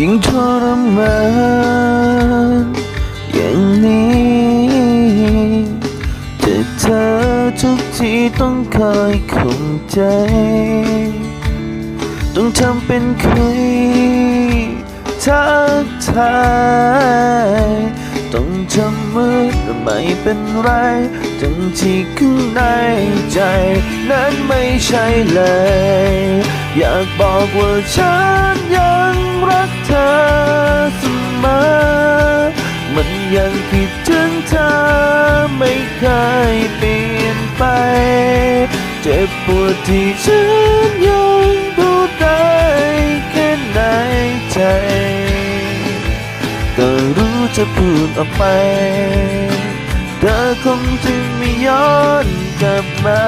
ยิ่งทรมานอย่างนี้แต่เธอทุกทีต้องคอยข่มใจ ต้องทำเป็นคุยทักทาย ไม่เป็นไรทั้งที่ข้างในใจ นั้นไม่ใช่เลย อยากบอกว่าฉันยังรักเธอเสมอ มันยังคิดถึงเธอไม่เคยเปลี่ยนไป เจ็บปวดที่ฉันยังพูดได้แค่ในใจก็รู้จะพูดออกไป เธอคงจะไม่ย้อนกลับมา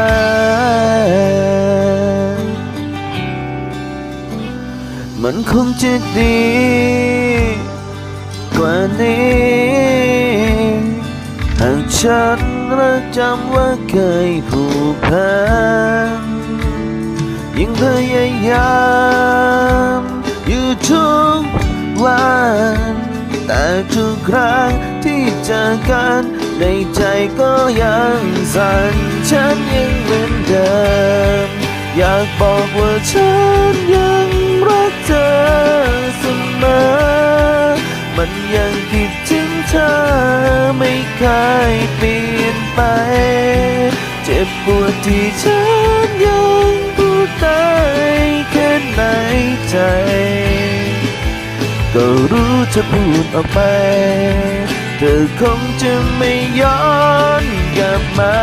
มันคงจะดีกว่านี้หากฉันรักจำว่าเคยผูกพันยิ่งพยายามอยู่ทุกวัน แต่ทุกครั้งที่เจอกัน ในใจก็ยังสั่นฉันยังเหมือนเดิม อยากบอกว่าฉันยังรักเธอเสมอ มันยังคิดถึงเธอไม่เคยเปลี่ยนไป เจ็บปวดที่ฉันยังพูดได้แค่ในใจ ก็รู้จะพูดออกไป เธอคงจะไม่ย้อนกลับมา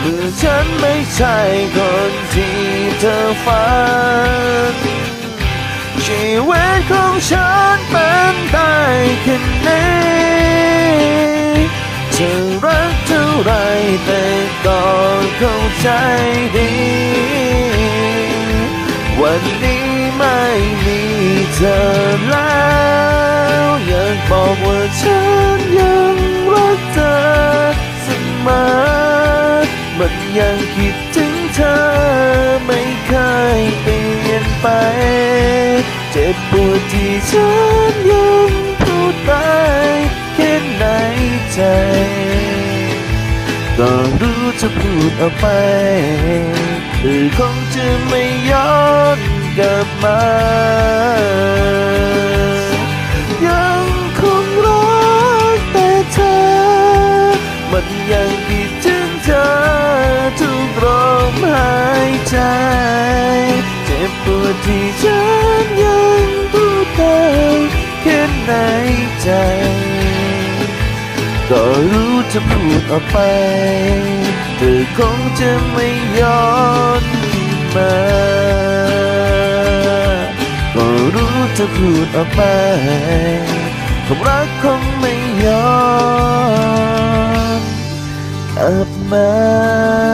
เมื่อฉันไม่ใช่คนที่เธอฝันชีวิตของฉันเป็นได้แค่นี้จะรักเท่าไรแต่ก็เข้าใจดี วันนี้ไม่ บอกว่าฉันยังรักเธอเสมอมันยังคิดถึงเธอไม่เคยเปลี่ยนไป เจ็บปวดที่ฉันยังพูดได้แค่ในใจ ก็รู้จะพูดออกไปหรือคงจะไม่ย้อนกลับมา ปวดที่ฉันยังพูดได้แค่ในใจ ก็รู้จะพูดออกไป เธอคงจะไม่ย้อนมาก็รู้จะพูดออกไปความรักคงไม่ย้อนกลับมา